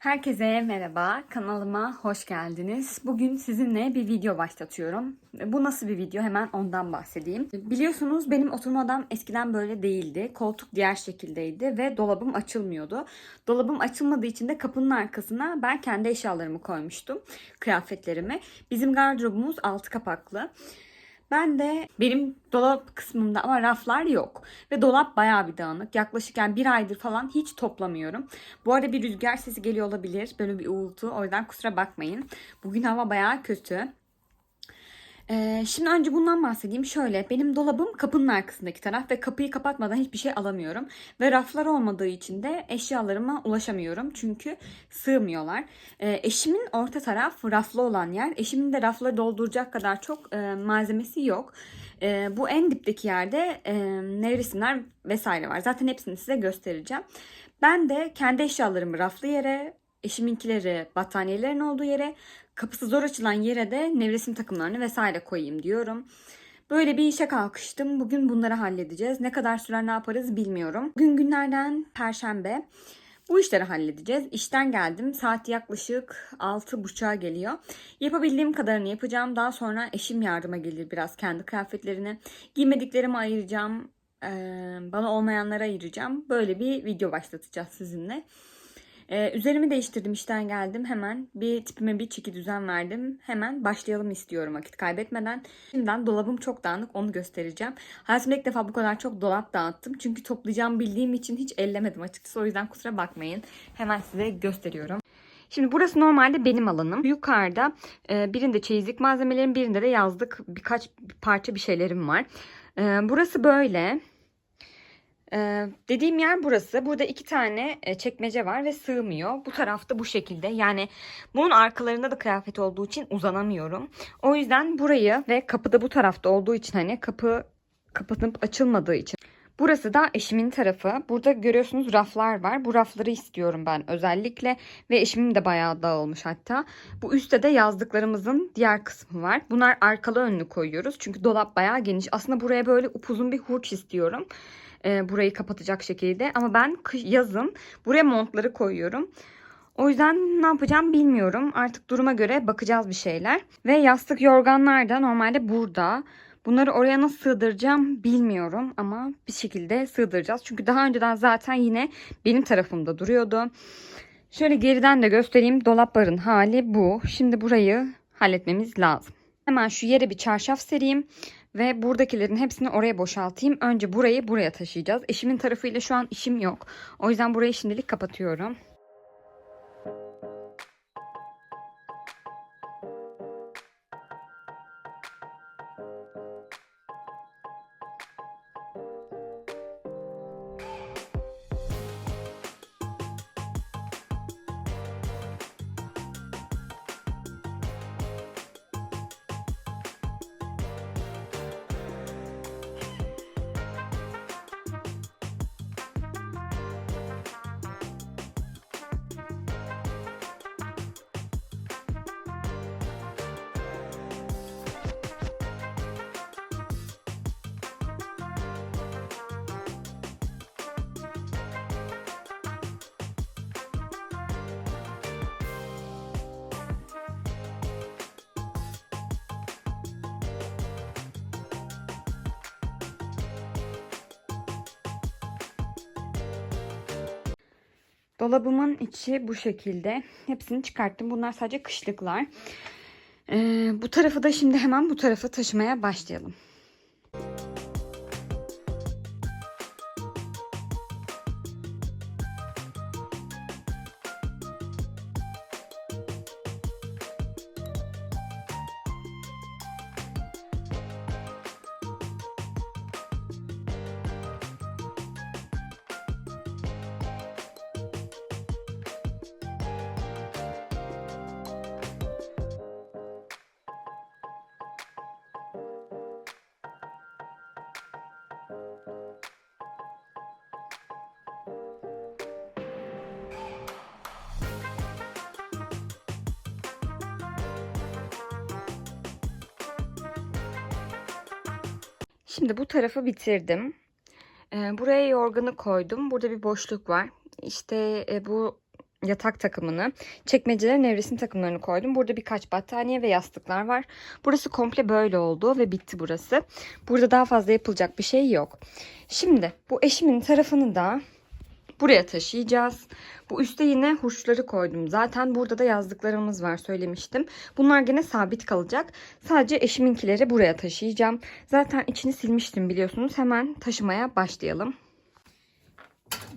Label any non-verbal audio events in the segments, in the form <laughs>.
Herkese merhaba, kanalıma hoş geldiniz. Bugün sizinle bir video başlatıyorum. Bu nasıl bir video? Hemen ondan bahsedeyim. Biliyorsunuz benim oturma odam eskiden böyle değildi. Koltuk diğer şekildeydi ve dolabım açılmıyordu. Dolabım açılmadığı için de kapının arkasına ben kendi eşyalarımı koymuştum. Kıyafetlerimi. Bizim gardırobumuz altı kapaklı. Ben de benim dolap kısmımda ama raflar yok. Ve dolap bayağı bir dağınık. Yaklaşık yani bir aydır falan hiç toplamıyorum. Bu arada bir rüzgar sesi geliyor olabilir. Böyle bir uğultu. O yüzden kusura bakmayın. Bugün hava bayağı kötü. Ee, şimdi önce bundan bahsedeyim. Şöyle benim dolabım kapının arkasındaki taraf ve kapıyı kapatmadan hiçbir şey alamıyorum. Ve raflar olmadığı için de eşyalarıma ulaşamıyorum. Çünkü sığmıyorlar. Ee, eşimin orta taraf raflı olan yer. Eşimin de rafları dolduracak kadar çok e, malzemesi yok. E, bu en dipteki yerde e, nevresimler vesaire var. Zaten hepsini size göstereceğim. Ben de kendi eşyalarımı raflı yere, eşiminkileri battaniyelerin olduğu yere, kapısı zor açılan yere de nevresim takımlarını vesaire koyayım diyorum. Böyle bir işe kalkıştım. Bugün bunları halledeceğiz. Ne kadar sürer ne yaparız bilmiyorum. Bugün günlerden perşembe. Bu işleri halledeceğiz. İşten geldim. Saat yaklaşık 6.30'a geliyor. Yapabildiğim kadarını yapacağım. Daha sonra eşim yardıma gelir biraz kendi kıyafetlerini. Giymediklerimi ayıracağım. Ee, bana olmayanlara ayıracağım. Böyle bir video başlatacağız sizinle. Ee, üzerimi değiştirdim işten geldim. Hemen bir tipime bir çeki düzen verdim. Hemen başlayalım istiyorum vakit kaybetmeden. Şimdiden dolabım çok dağınık onu göstereceğim. Hayatımda ilk defa bu kadar çok dolap dağıttım. Çünkü toplayacağım bildiğim için hiç ellemedim açıkçası. O yüzden kusura bakmayın. Hemen size gösteriyorum. Şimdi burası normalde benim alanım. Yukarıda e, birinde çeyizlik malzemelerim, birinde de yazlık birkaç parça bir şeylerim var. E, burası böyle. Ee, dediğim yer burası. Burada iki tane e, çekmece var ve sığmıyor. Bu tarafta bu şekilde. Yani bunun arkalarında da kıyafet olduğu için uzanamıyorum. O yüzden burayı ve kapıda bu tarafta olduğu için hani kapı kapatıp açılmadığı için. Burası da eşimin tarafı. Burada görüyorsunuz raflar var. Bu rafları istiyorum ben özellikle ve eşimin de bayağı dağılmış hatta. Bu üstte de yazdıklarımızın diğer kısmı var. Bunlar arkalı önlü koyuyoruz. Çünkü dolap bayağı geniş. Aslında buraya böyle upuzun bir hurç istiyorum e, burayı kapatacak şekilde. Ama ben kış, yazın buraya montları koyuyorum. O yüzden ne yapacağım bilmiyorum. Artık duruma göre bakacağız bir şeyler. Ve yastık yorganlar da normalde burada. Bunları oraya nasıl sığdıracağım bilmiyorum ama bir şekilde sığdıracağız. Çünkü daha önceden zaten yine benim tarafımda duruyordu. Şöyle geriden de göstereyim. Dolapların hali bu. Şimdi burayı halletmemiz lazım. Hemen şu yere bir çarşaf sereyim. Ve buradakilerin hepsini oraya boşaltayım. Önce burayı buraya taşıyacağız. Eşimin tarafıyla şu an işim yok. O yüzden burayı şimdilik kapatıyorum. Dolabımın içi bu şekilde. Hepsini çıkarttım. Bunlar sadece kışlıklar. Ee, bu tarafı da şimdi hemen bu tarafa taşımaya başlayalım. Şimdi bu tarafı bitirdim. Ee, buraya yorganı koydum. Burada bir boşluk var. İşte e, bu yatak takımını, çekmecelere nevresim takımlarını koydum. Burada birkaç battaniye ve yastıklar var. Burası komple böyle oldu ve bitti burası. Burada daha fazla yapılacak bir şey yok. Şimdi bu eşimin tarafını da buraya taşıyacağız. Bu üstte yine hurçları koydum. Zaten burada da yazdıklarımız var söylemiştim. Bunlar gene sabit kalacak. Sadece eşiminkileri buraya taşıyacağım. Zaten içini silmiştim biliyorsunuz. Hemen taşımaya başlayalım.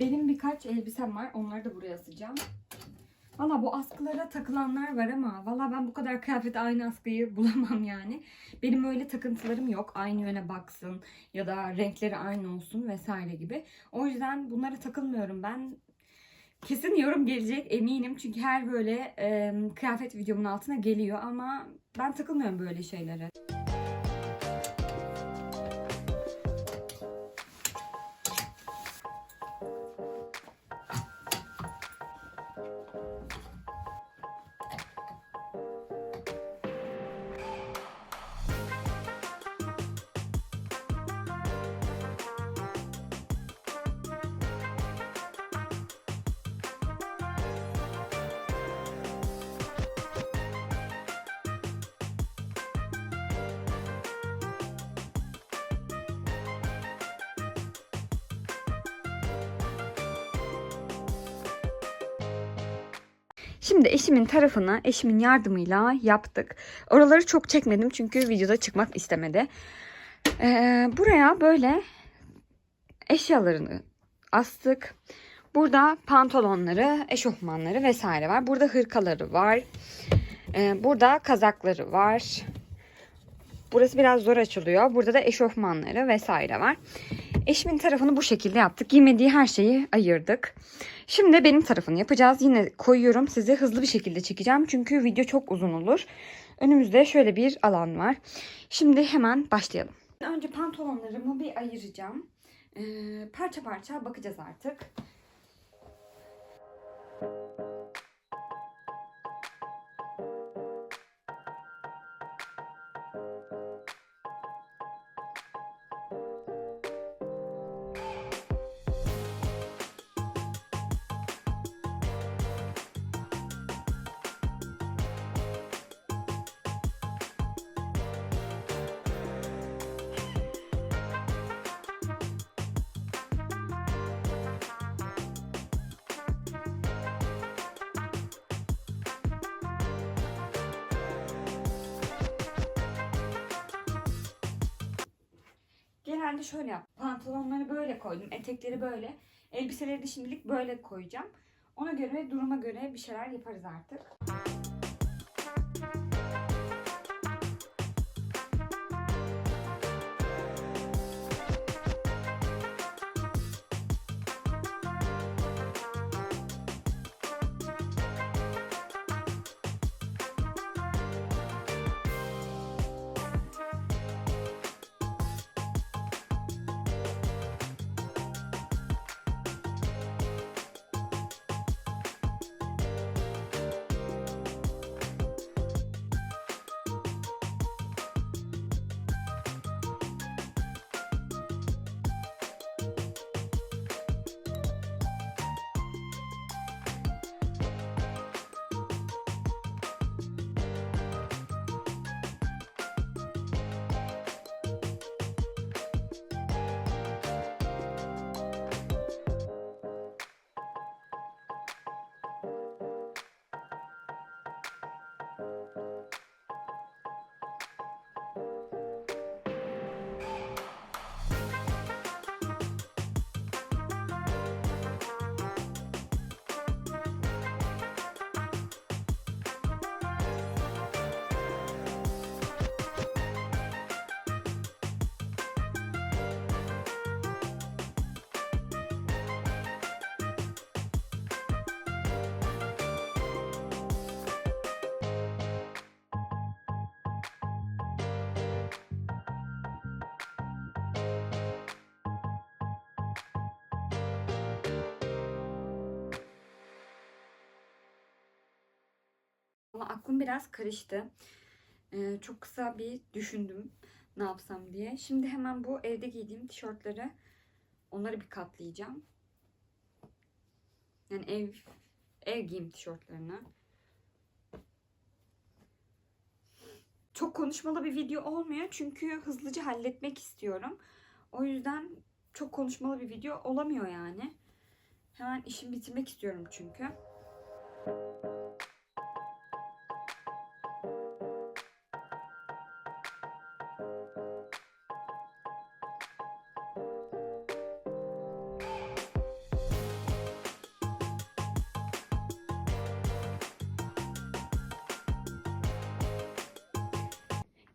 Benim birkaç elbisem var. Onları da buraya asacağım. Valla bu askılara takılanlar var ama valla ben bu kadar kıyafet aynı askıyı <laughs> bulamam yani. Benim öyle takıntılarım yok. Aynı yöne baksın ya da renkleri aynı olsun vesaire gibi. O yüzden bunlara takılmıyorum ben. Kesin yorum gelecek eminim. Çünkü her böyle e, kıyafet videomun altına geliyor ama ben takılmıyorum böyle şeylere. Şimdi eşimin tarafını eşimin yardımıyla yaptık. Oraları çok çekmedim çünkü videoda çıkmak istemedi. Ee, buraya böyle eşyalarını astık. Burada pantolonları, eşofmanları vesaire var. Burada hırkaları var. Ee, burada kazakları var. Burası biraz zor açılıyor. Burada da eşofmanları vesaire var. Eşimin tarafını bu şekilde yaptık. Giymediği her şeyi ayırdık. Şimdi benim tarafını yapacağız. Yine koyuyorum. Size hızlı bir şekilde çekeceğim. Çünkü video çok uzun olur. Önümüzde şöyle bir alan var. Şimdi hemen başlayalım. Önce pantolonlarımı bir ayıracağım. Ee, parça parça bakacağız artık. Genelde şöyle yap. Pantolonları böyle koydum. Etekleri böyle. Elbiseleri de şimdilik böyle koyacağım. Ona göre duruma göre bir şeyler yaparız artık. Aklım biraz karıştı. Ee, çok kısa bir düşündüm ne yapsam diye. Şimdi hemen bu evde giydiğim tişörtleri onları bir katlayacağım. Yani ev ev giyim tişörtlerini. Çok konuşmalı bir video olmuyor çünkü hızlıca halletmek istiyorum. O yüzden çok konuşmalı bir video olamıyor yani. Hemen işimi bitirmek istiyorum çünkü.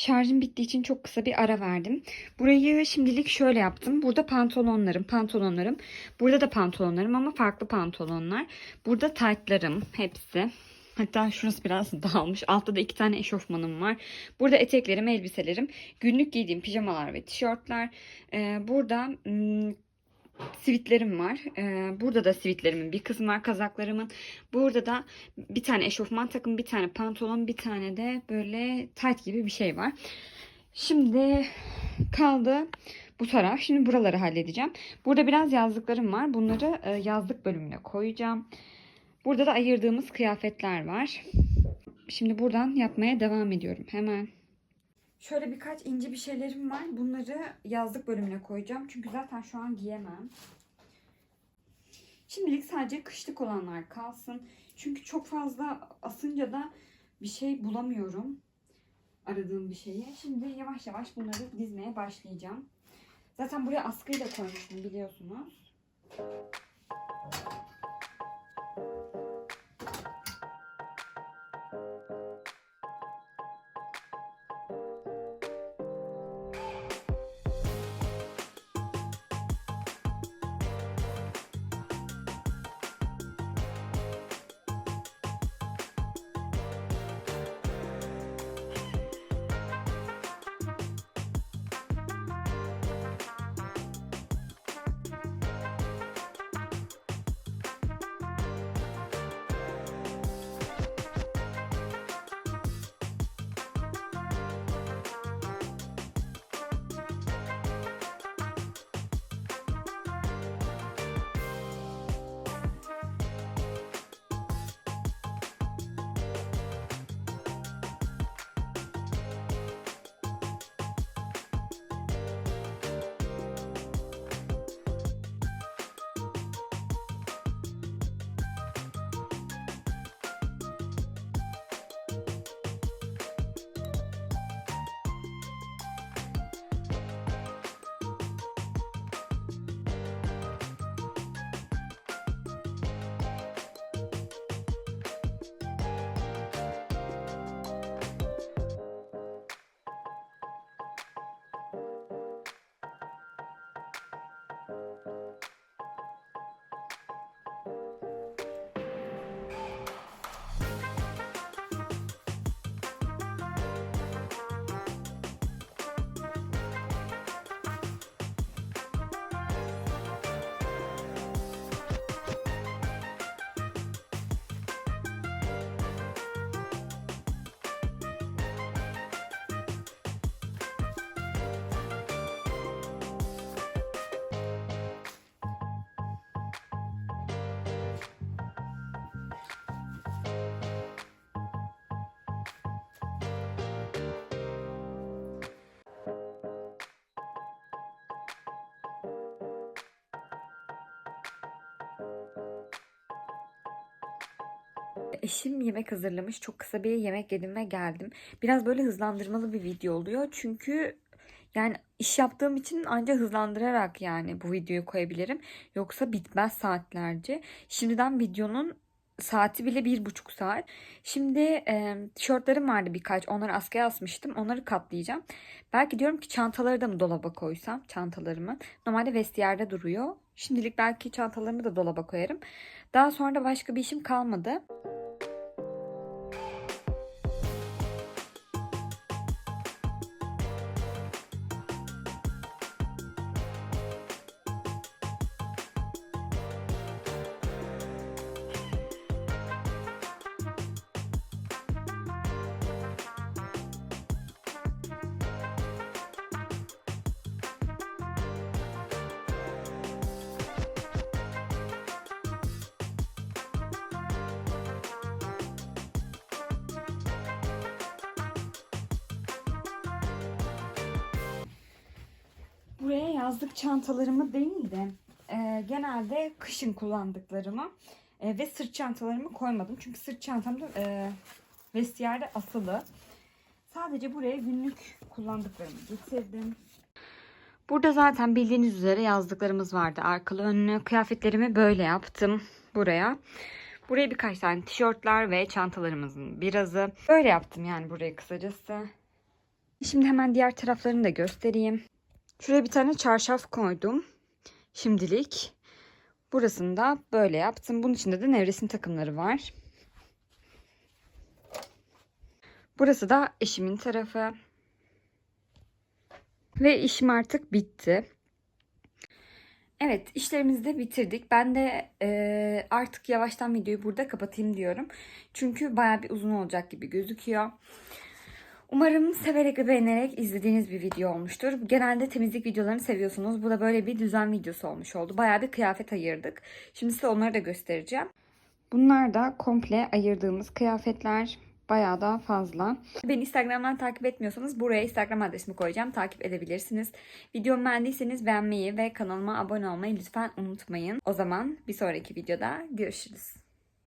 Şarjım bittiği için çok kısa bir ara verdim. Burayı şimdilik şöyle yaptım. Burada pantolonlarım, pantolonlarım. Burada da pantolonlarım ama farklı pantolonlar. Burada taytlarım hepsi. Hatta şurası biraz <laughs> dağılmış. Altta da iki tane eşofmanım var. Burada eteklerim, elbiselerim. Günlük giydiğim pijamalar ve tişörtler. Ee, burada hmm, sivitlerim var. Ee, burada da sivitlerimin bir kısmı var. Kazaklarımın. Burada da bir tane eşofman takım, bir tane pantolon, bir tane de böyle tight gibi bir şey var. Şimdi kaldı bu taraf. Şimdi buraları halledeceğim. Burada biraz yazlıklarım var. Bunları e, yazlık bölümüne koyacağım. Burada da ayırdığımız kıyafetler var. Şimdi buradan yapmaya devam ediyorum. Hemen. Şöyle birkaç ince bir şeylerim var. Bunları yazlık bölümüne koyacağım. Çünkü zaten şu an giyemem. Şimdilik sadece kışlık olanlar kalsın. Çünkü çok fazla asınca da bir şey bulamıyorum. Aradığım bir şeyi. Şimdi yavaş yavaş bunları dizmeye başlayacağım. Zaten buraya askıyı da koymuştum biliyorsunuz. Eşim yemek hazırlamış. Çok kısa bir yemek yedim ve geldim. Biraz böyle hızlandırmalı bir video oluyor. Çünkü yani iş yaptığım için ancak hızlandırarak yani bu videoyu koyabilirim. Yoksa bitmez saatlerce. Şimdiden videonun saati bile bir buçuk saat. Şimdi e, tişörtlerim vardı birkaç. Onları askıya asmıştım. Onları katlayacağım. Belki diyorum ki çantaları da mı dolaba koysam çantalarımı. Normalde vestiyerde duruyor. Şimdilik belki çantalarımı da dolaba koyarım. Daha sonra da başka bir işim kalmadı. Buraya yazlık çantalarımı değil de e, genelde kışın kullandıklarımı e, ve sırt çantalarımı koymadım. Çünkü sırt çantamda e, vestiyerde asılı. Sadece buraya günlük kullandıklarımı getirdim. Burada zaten bildiğiniz üzere yazdıklarımız vardı. Arkalı önlü kıyafetlerimi böyle yaptım buraya. Buraya birkaç tane tişörtler ve çantalarımızın birazı. Böyle yaptım yani burayı kısacası. Şimdi hemen diğer taraflarını da göstereyim. Şuraya bir tane çarşaf koydum. Şimdilik. Burasını da böyle yaptım. Bunun içinde de nevresim takımları var. Burası da eşimin tarafı. Ve işim artık bitti. Evet işlerimizi de bitirdik. Ben de e, artık yavaştan videoyu burada kapatayım diyorum. Çünkü baya bir uzun olacak gibi gözüküyor. Umarım severek ve beğenerek izlediğiniz bir video olmuştur. Genelde temizlik videolarını seviyorsunuz. Bu da böyle bir düzen videosu olmuş oldu. Baya bir kıyafet ayırdık. Şimdi size onları da göstereceğim. Bunlar da komple ayırdığımız kıyafetler. Bayağı daha fazla. Beni Instagram'dan takip etmiyorsanız buraya Instagram adresimi koyacağım. Takip edebilirsiniz. Videomu beğendiyseniz beğenmeyi ve kanalıma abone olmayı lütfen unutmayın. O zaman bir sonraki videoda görüşürüz.